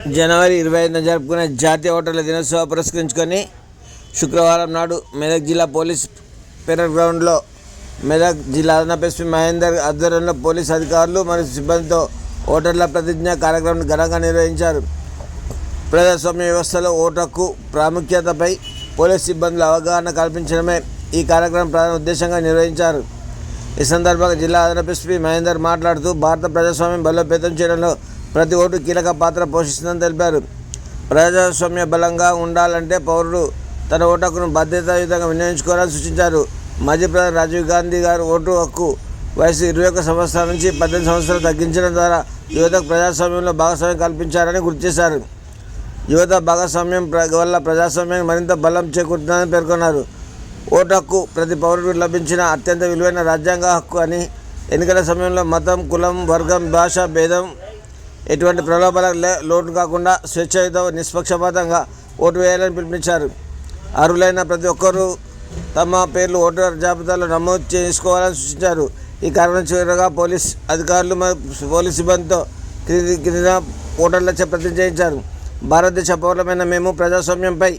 జనవరి ఇరవై ఐదున జరుపుకునే జాతీయ ఓటర్ల దినోత్సవం పురస్కరించుకొని శుక్రవారం నాడు మెదక్ జిల్లా పోలీస్ పెరడ్ గ్రౌండ్లో మెదక్ జిల్లా అదనపు ఎస్పీ మహేందర్ ఆధ్వర్యంలో పోలీస్ అధికారులు మరియు సిబ్బందితో ఓటర్ల ప్రతిజ్ఞ కార్యక్రమం ఘనంగా నిర్వహించారు. ప్రజాస్వామ్య వ్యవస్థలో ఓటర్కు ప్రాముఖ్యతపై పోలీస్ సిబ్బందులు అవగాహన కల్పించడమే ఈ కార్యక్రమం ప్రధాన ఉద్దేశంగా నిర్వహించారు. ఈ సందర్భంగా జిల్లా అదనపు ఎస్పీ మహేందర్ మాట్లాడుతూ భారత ప్రజాస్వామ్యం బలోపేతం చేయడంలో ప్రతి ఓటు కీలక పాత్ర పోషిస్తుందని తెలిపారు. ప్రజాస్వామ్య బలంగా ఉండాలంటే పౌరుడు తన ఓటు హక్కును బాధ్యతాయుతంగా వినియోగించుకోవాలని సూచించారు. మాజీ ప్రధాని రాజీవ్ గాంధీ గారు ఓటు హక్కు వయసు ఇరవై ఒక్క సంవత్సరాల నుంచి పద్దెనిమిది సంవత్సరాలు తగ్గించడం ద్వారా యువతకు ప్రజాస్వామ్యంలో భాగస్వామ్యం కల్పించారని గుర్తు చేశారు. యువత భాగస్వామ్యం వల్ల ప్రజాస్వామ్యానికి మరింత బలం చేకూరుతుందని పేర్కొన్నారు. ఓటు హక్కు ప్రతి పౌరుడికి లభించిన అత్యంత విలువైన రాజ్యాంగ హక్కు అని ఎన్నికల సమయంలో మతం కులం వర్గం భాష భేదం ఎటువంటి ప్రలోభాలకు లోటు కాకుండా స్వేచ్ఛాయుత నిష్పక్షపాతంగా ఓటు వేయాలని పిలుపునిచ్చారు. అర్హులైన ప్రతి ఒక్కరూ తమ పేర్లు ఓటర్ జాబితాలో నమోదు చేసుకోవాలని సూచించారు. ఈ కారణం చివరగా పోలీస్ అధికారులు పోలీస్ సిబ్బందితో క్రింది క్రింద ఓటర్లచే ప్రతిజ్ఞ చేయించారు. భారతదేశ పౌరులమైన మేము ప్రజాస్వామ్యంపై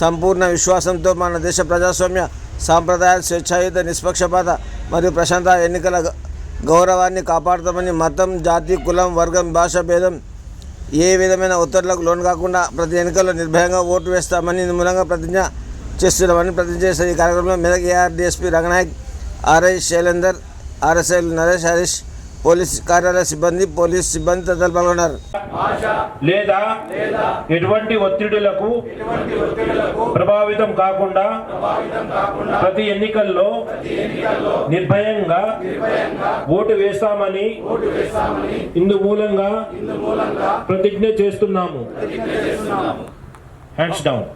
సంపూర్ణ విశ్వాసంతో మన దేశ ప్రజాస్వామ్య సాంప్రదాయాలు స్వేచ్ఛాయుత నిష్పక్షపాత మరియు ప్రశాంత ఎన్నికల గౌరవాన్ని కాపాడుతామని మతం జాతి కులం వర్గం భాష భేదం ఏ విధమైన ఒత్తిళ్ళకు లోను కాకుండా ప్రతి ఎన్నికల్లో నిర్భయంగా ఓటు వేస్తామని నిమూలంగా మూలంగా ప్రతిజ్ఞ చేస్తున్నామని ప్రతిజ్ఞ చేశారు ఈ కార్యక్రమంలో Medak AR DSP Ranganayak RI Shailender RSI Naresh Harish police కార్యాలయ సిబ్బంది పోలీస్ సిబ్బంది తదితరులు పాల్గొన్నారు. లేదా ఎటువంటి ఒత్తిడులకు ప్రభావితం కాకుండా ప్రతి ఎన్నికల్లో నిర్భయంగా ఓటు వేస్తామని ఇందు మూలంగా ప్రతిజ్ఞ చేస్తున్నాము. Hands down